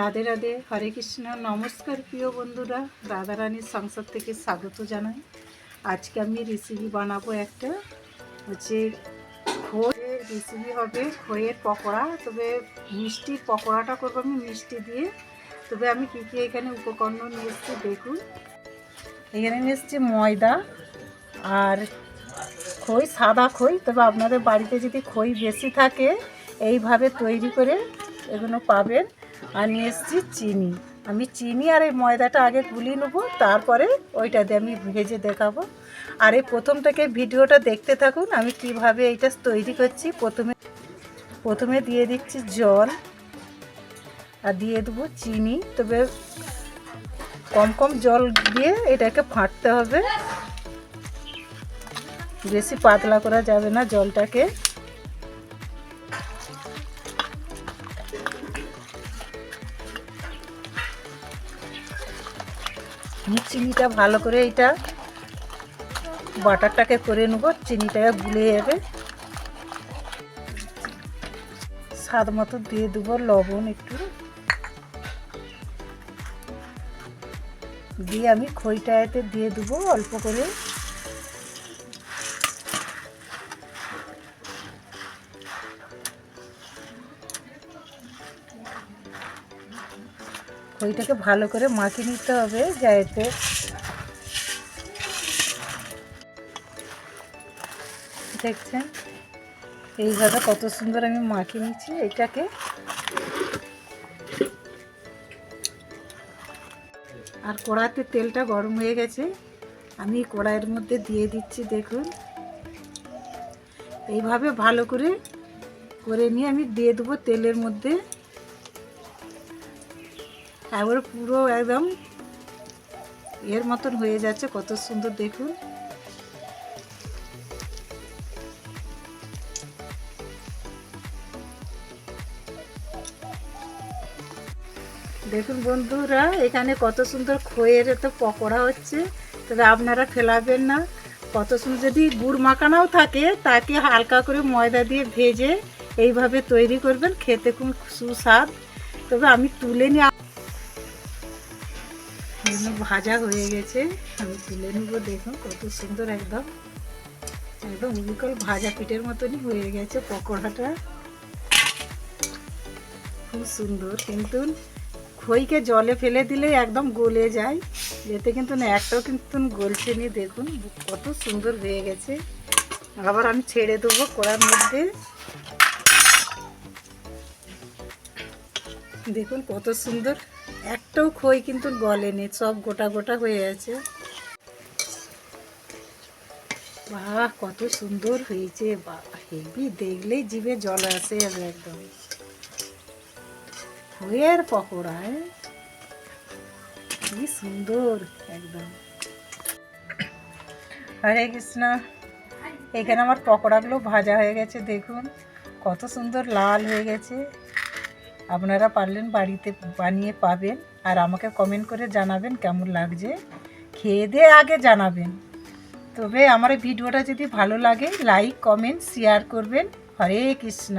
রাধে রাধে, হরে কৃষ্ণ, নমস্কার প্রিয় বন্ধুরা রাধারানীর সংসার থেকে স্বাগত জানাই। আজকে আমি রেসিপি বানাবো একটা, হচ্ছে খইয়ের রেসিপি হবে খইয়ের পকোড়া। তবে মিষ্টির পকোড়াটা করব আমি মিষ্টি দিয়ে। তবে আমি কী কী এখানে উপকরণ নিয়ে এসেছি দেখুন। এখানে নিয়ে এসেছি ময়দা আর খই, সাদা খই। তবে আপনাদের বাড়িতে যদি খই বেশি থাকে, এইভাবে তৈরি করে এগুলো পাবেন। আর নিয়ে এসেছি চিনি। আমি চিনি আর এই ময়দাটা আগে গুলিয়ে নেব, তারপরে ওইটা দিয়ে আমি ভেজে দেখাবো। আর এই প্রথম থেকে ভিডিওটা দেখতে থাকুন, আমি কীভাবে এইটা তৈরি করছি। প্রথমে প্রথমে দিয়ে দিচ্ছি জল আর দিয়ে দেবো চিনি। তবে কম কম জল দিয়ে এটাকে ফাটতে হবে। বেশি পাতলা করা যাবে না জলটাকে। চিনিটা ভালো করে এটা বাটারটাকে করে নেব, চিনিটাকে গুলে যাবে স্বাদ মতো দিয়ে দেবো লবণ একটু। দিয়ে আমি খইটা এতে দিয়ে দেবো অল্প করে। খইটাকে ভালো করে মাখিয়ে নিতে হবে যাতে দেখছেন? এইভাবে কত সুন্দর আমি মাখিয়ে নিচ্ছি এটাকে আর কড়াতে তেলটা গরম হয়ে গেছে, আমি কড়াইয়ের মধ্যে দিয়ে দিচ্ছি, দেখুন। এইভাবে ভালো করে করে নিয়ে আমি দিয়ে দেবো তেলের মধ্যে। একবারে পুরো একদম এর মতন হয়ে যাচ্ছে, কত সুন্দর দেখুন। দেখুন বন্ধুরা, এখানে কত সুন্দর খইয়ের তো পকোড়া হচ্ছে, তবে আপনারা ফেলাবেন না। কত সুন্দর, যদি গুড় মাখানাও থাকে, তাকে হালকা করে ময়দা দিয়ে ভেজে এইভাবে তৈরি করবেন, খেতে খুব সুস্বাদ। তবে আমি তুলে নিয়ে এগুলো ভাজা হয়ে গেছে। আমি তুলে নেব, দেখুন কত সুন্দর একদম। একদম উবিকল ভাজা পিঠের মতনই হয়ে গেছে পকোড়াটা। খুব সুন্দর, কিন্তু খইকে জলে ফেলে দিলেই একদম গলে যায়। যেতে কিন্তু না, একটাও কিন্তু গলছে নি, দেখুন কত সুন্দর হয়ে গেছে। আবার আমি ছেড়ে দেবো কড়ার মধ্যে। দেখুন কত সুন্দর একটাও খই কিন্তু গলেনি, সব গোটা গোটা হয়ে আছে। বাহ, কত সুন্দর হয়েছে, বাহ হেভি দেখলেই জিভে জল আসে একদম। খইয়ের পকোড়া? কি সুন্দর, একদম। হরে কৃষ্ণ, এখানে আমার পকোড়াগুলো ভাজা হয়ে গেছে, দেখুন। কত সুন্দর লাল হয়ে গেছে। আপনারা পারলেন বাড়িতে বানিয়ে পাবেন আর আমাকে কমেন্ট করে জানাবেন কেমন লাগছে। খেয়ে দিয়ে আগে জানাবেন। তবে আমার ভিডিওটা যদি ভালো লাগে লাইক কমেন্ট শেয়ার করবেন। হরে কৃষ্ণ।